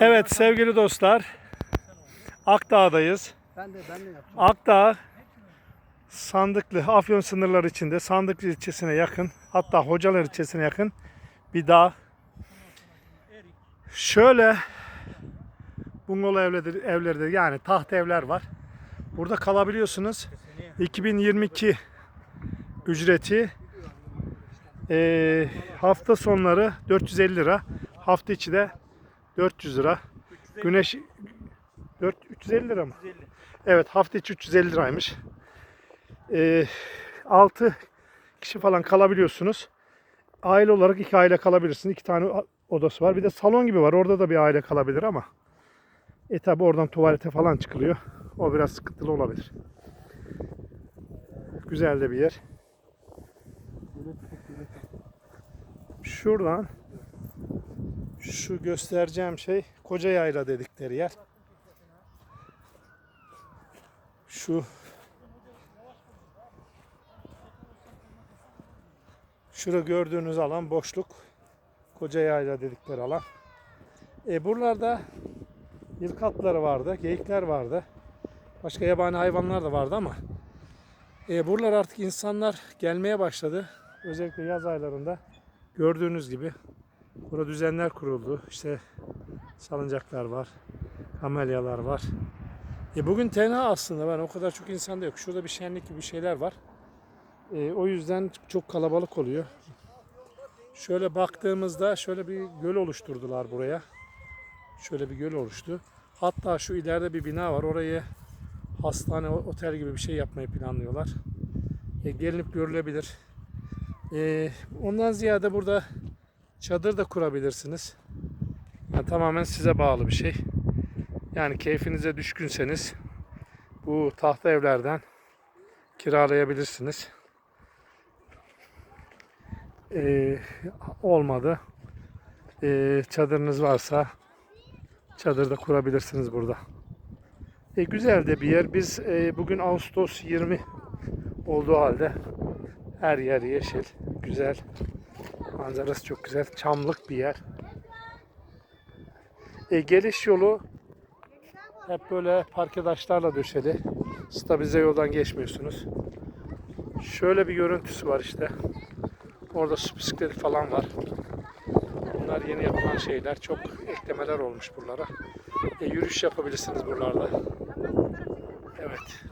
Evet sevgili dostlar. Akdağ'dayız. Ben de ben de. Akdağ Sandıklı, Afyon sınırları içinde Sandıklı ilçesine yakın hatta Hocalar ilçesine yakın bir dağ. Şöyle bungalov evleri, evleri de yani taht evler var. Burada kalabiliyorsunuz. 2022 ücreti eee, hafta sonları 450 lira. Hafta içi de 400 lira. Güneş 4 350 lira mı? Evet hafta içi 350 liraymış. Ee, 6 kişi falan kalabiliyorsunuz. Aile olarak iki aile kalabilirsiniz. İki tane odası var. Bir de salon gibi var. Orada da bir aile kalabilir ama. E tabi oradan tuvalete falan çıkılıyor. O biraz sıkıntılı olabilir. Güzel de bir yer. Şuradan şu göstereceğim şey Koca Yayla dedikleri yer. Şu Şurada gördüğünüz alan boşluk. Koca Yayla dedikleri alan. E buralarda yılkı atları vardı, geyikler vardı. Başka yabani hayvanlar da vardı ama e, buralar artık insanlar gelmeye başladı. Özellikle yaz aylarında gördüğünüz gibi burada düzenler kuruldu. İşte salıncaklar var, kamelyalar var. E bugün tenha aslında ben o kadar çok insan da yok. Şurada bir şenlik gibi şeyler var. E, o yüzden çok kalabalık oluyor. Şöyle baktığımızda şöyle bir göl oluşturdular buraya. Şöyle bir göl oluştu. Hatta şu ileride bir bina var. Orayı hastane, otel gibi bir şey yapmayı planlıyorlar. E, gelinip görülebilir. E, ondan ziyade burada çadır da kurabilirsiniz. Yani tamamen size bağlı bir şey. Yani keyfinize düşkünseniz bu tahta evlerden kiralayabilirsiniz. Ee, olmadı. Ee, çadırınız varsa çadırda kurabilirsiniz burada. E, güzel de bir yer. Biz e, bugün Ağustos 20 olduğu halde her yer yeşil, güzel. Manzarası çok güzel. Çamlık bir yer. E, geliş yolu hep böyle parke taşlarla döşeli. Stabilize yoldan geçmiyorsunuz. Şöyle bir görüntüsü var işte. Orada su bisikleti falan var. Bunlar yeni yapılan şeyler. Çok eklemeler olmuş buralara. E, yürüyüş yapabilirsiniz buralarda. Evet.